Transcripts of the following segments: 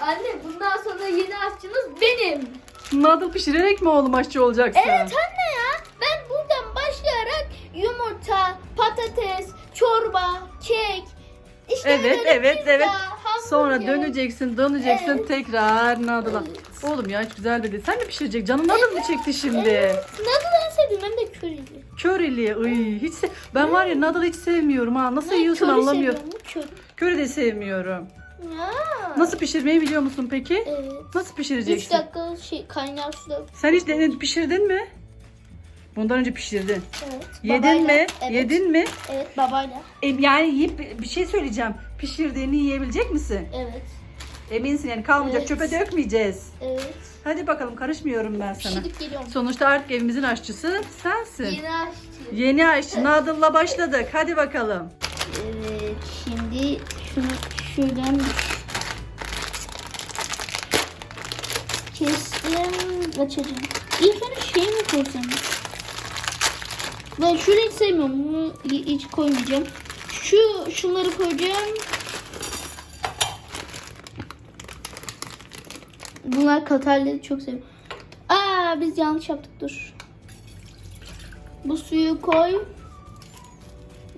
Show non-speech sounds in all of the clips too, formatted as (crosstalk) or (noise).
Anne bundan sonra yeni aşçınız benim. Noodle pişirerek mi oğlum aşçı olacaksın? Evet anne ya. Ben buradan başlayarak yumurta, patates, çorba, kek, işte Evet böyle evet pizza, evet. hamburger. Sonra döneceksin döneceksin Evet. tekrar noodle'a. Evet. Oğlum ya hiç güzel dedi. Sen de pişirecek. Canın noodle mı çekti şimdi? Evet. Noodle en sevdiğim hem de körili. Köreli. Iy, hiç se- ben var ya noodle hiç sevmiyorum ha. Nasıl yiyorsun anlamıyorum. Köri de sevmiyorum. Ya. Nasıl pişirmeyi biliyor musun peki? Evet. Nasıl 3 pişireceksin? dakika şey kaynar suda. Sen hiç denedin pişirdin mi? Bundan önce pişirdin. Evet. Yedin babayla. mi? Evet. Yedin mi? Evet babayla. E, yani yiyip bir şey söyleyeceğim. Pişirdiğini yiyebilecek misin? Evet. Eminsin yani kalmayacak Evet. çöpe dökmeyeceğiz. Evet. Hadi bakalım karışmıyorum ben sana. Pişirip geliyorum. Sonuçta artık evimizin aşçısı sensin. Yeni aşçı. Yeni aşçı Nadıl'la başladık. Hadi bakalım. Evet. Şimdi şunu şuradan kestim. Açacağım. İlk önce şey mi koysam? Ben şurayı hiç sevmiyorum. Bunu hiç koymayacağım. Şu şunları koyacağım. Bunlar katarları çok seviyorum. Aa biz yanlış yaptık dur. Bu suyu koy.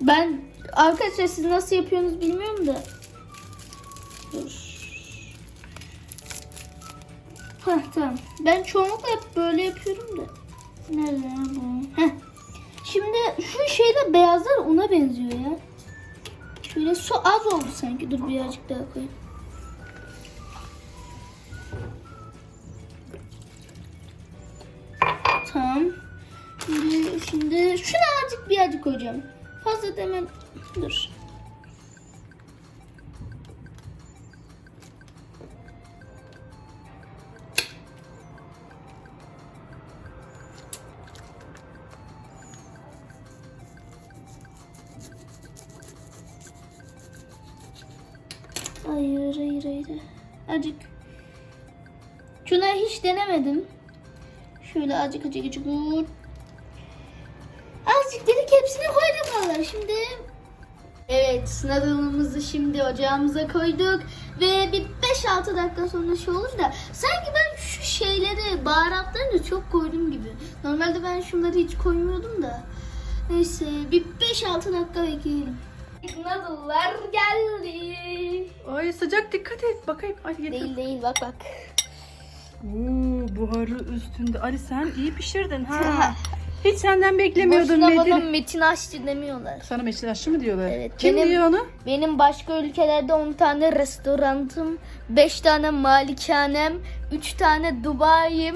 Ben arkadaşlar siz nasıl yapıyorsunuz bilmiyorum da. Dur. Heh tamam. Ben çoğunlukla hep böyle yapıyorum da. Nerede ya bu? Heh. Şimdi şu şeyler beyazlar una benziyor ya. Şöyle su az oldu sanki. Dur birazcık daha koyayım. Tamam. Şimdi, şimdi şunu azıcık birazcık koyacağım. Fazla demem. Dur. Hayır, hayır, hayır. Azıcık. Şuna hiç denemedim. Şöyle azıcık azıcık azıcık. Azıcık dedik hepsini koyduk valla. Şimdi Evet sınavımızı şimdi ocağımıza koyduk ve bir 5-6 dakika sonra şey olur da sanki ben şu şeyleri baharatlarını çok koydum gibi. Normalde ben şunları hiç koymuyordum da. Neyse bir 5-6 dakika bekleyelim. Noodle'lar geldi. Ay sıcak dikkat et. Bakayım. Ay yeter. Değil değil bak bak. Oo, buharı üstünde. Ali sen iyi pişirdin ha. (laughs) Hiç senden beklemiyordum Boşuna bana Metin. Metin Aşçı demiyorlar. Sana meşin aşçı mı diyorlar? Evet, Kim benim- diyor onu? Benim başka ülkelerde 10 tane restoranım, 5 tane malikanem, 3 tane Dubai'm,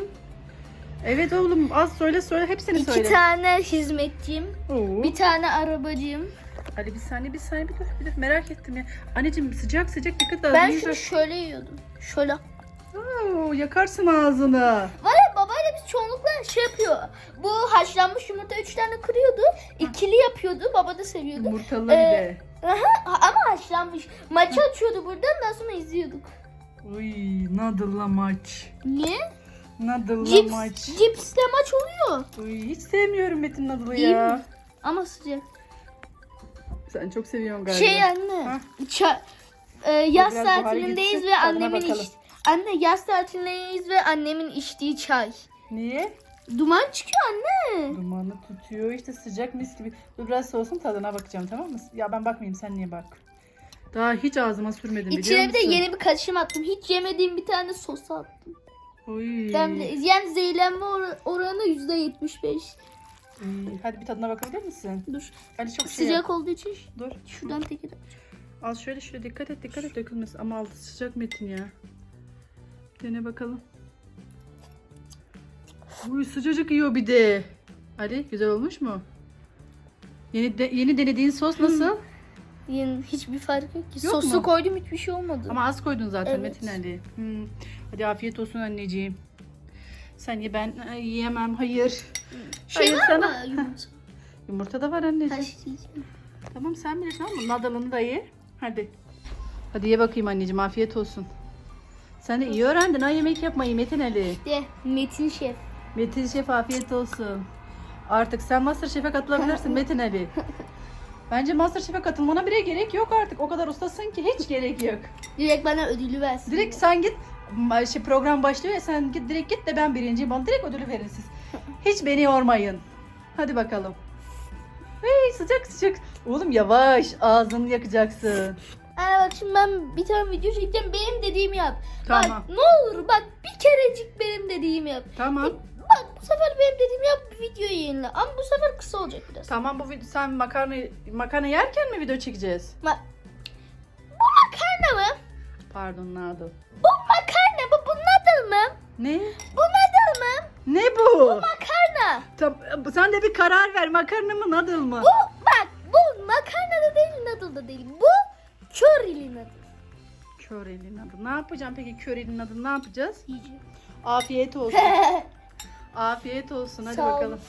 Evet oğlum az söyle söyle hepsini 2 söyle. tane hizmetçiyim, Oo. bir tane arabacıyım. Ali bir saniye bir saniye bir dur, bir dur merak ettim ya. Anneciğim sıcak sıcak dikkat et. Ben ağzını şunu şöyle yiyordum. Şöyle. Oo, yakarsın ağzını. Var ya babayla biz çoğunlukla şey yapıyor. Bu haşlanmış yumurta 3 tane kırıyordu. ikili yapıyordu. Baba da seviyordu. Yumurtalı bir Ee, de. Aha, ama haşlanmış. Maçı açıyordu buradan daha sonra izliyorduk. Uy Nadıl'la maç. Niye? Cips, maç. cipsle maç oluyor. Uy hiç sevmiyorum Metin İyi ya. mi? Ama sıcak. Sen çok seviyorsun galiba. Şey anne. Ça- e, yaz Biraz buhar tatilindeyiz gitsin, ve tadına annemin bakalım. iç Anne yaz tatilindeyiz ve annemin içtiği çay. Niye? Duman çıkıyor anne. Dumanı tutuyor işte sıcak mis gibi. Dur biraz soğusun tadına bakacağım tamam mı? Ya ben bakmayayım sen niye bak. Daha hiç ağzıma sürmedim biliyor İçine bir de musun? yeni bir karışım attım. Hiç yemediğim bir tane sos attım. Uy. Ben de, yani zehirlenme or- oranı yüzde yetmiş beş. Uy, Hadi bir tadına bakabilir misin? Dur. Ali çok şey Sıcak olduğu için Dur. şuradan tekrar. Az şöyle şöyle dikkat et dikkat et dökülmesin. Ama altı sıcak Metin ya. Dene bakalım. Uy sıcacık yiyor bir de. Ali güzel olmuş mu? Yeni de- yeni denediğin sos nasıl? Yani hiçbir fark yok ki. Yok Sosu mu? koydum hiçbir şey olmadı. Ama az koydun zaten Evet. Metin Ali. Hmm. Hadi afiyet olsun anneciğim. Sen ye ben Ay, yiyemem. Hayır. şey Hayır var sana. mı? (laughs) Yumurta. Yumurta da var anneciğim. Haşlayacağım. Tamam sen bilirsin ama nadalını da ye. Hadi. Hadi ye bakayım anneciğim afiyet olsun. Sen de iyi öğrendin ha yemek yapmayı Metin Ali. De Metin Şef. Metin Şef afiyet olsun. Artık sen Master Şef'e katılabilirsin Metin Ali. (laughs) Bence Masterchef'e katılmana bile gerek yok artık. O kadar ustasın ki hiç gerek yok. Direkt bana ödülü versin. Direkt sen git şey, program başlıyor ya sen git direkt git de ben birinciyim. Bana direkt ödülü verin siz. (laughs) Hiç beni yormayın. Hadi bakalım. Hey sıcak sıcak. Oğlum yavaş ağzını yakacaksın. Aa, bak şimdi ben bir tane video çekeceğim. Benim dediğimi yap. Tamam. Bak ne olur bak bir kerecik benim dediğimi yap. Tamam. Bak bu sefer benim dediğimi yap bir videoyu yayınla. Ama bu sefer kısa olacak biraz. Tamam bu video sen makarna makarna yerken mi video çekeceğiz? Ma- bu makarna mı? Pardon Nadıl. Bu makarna mı? Bu noodle mı? Ne? Bu noodle mı? Ne bu? Makarna. Tam, sen de bir karar ver makarna mı nadıl mı? Bu bak bu makarna da değil noodle da değil. Bu körili noodle. Körelin adı. Ne yapacağım peki körelin adı ne yapacağız? Yiyeceğim. Afiyet olsun. (laughs) Afiyet olsun hadi Sağ ol. bakalım.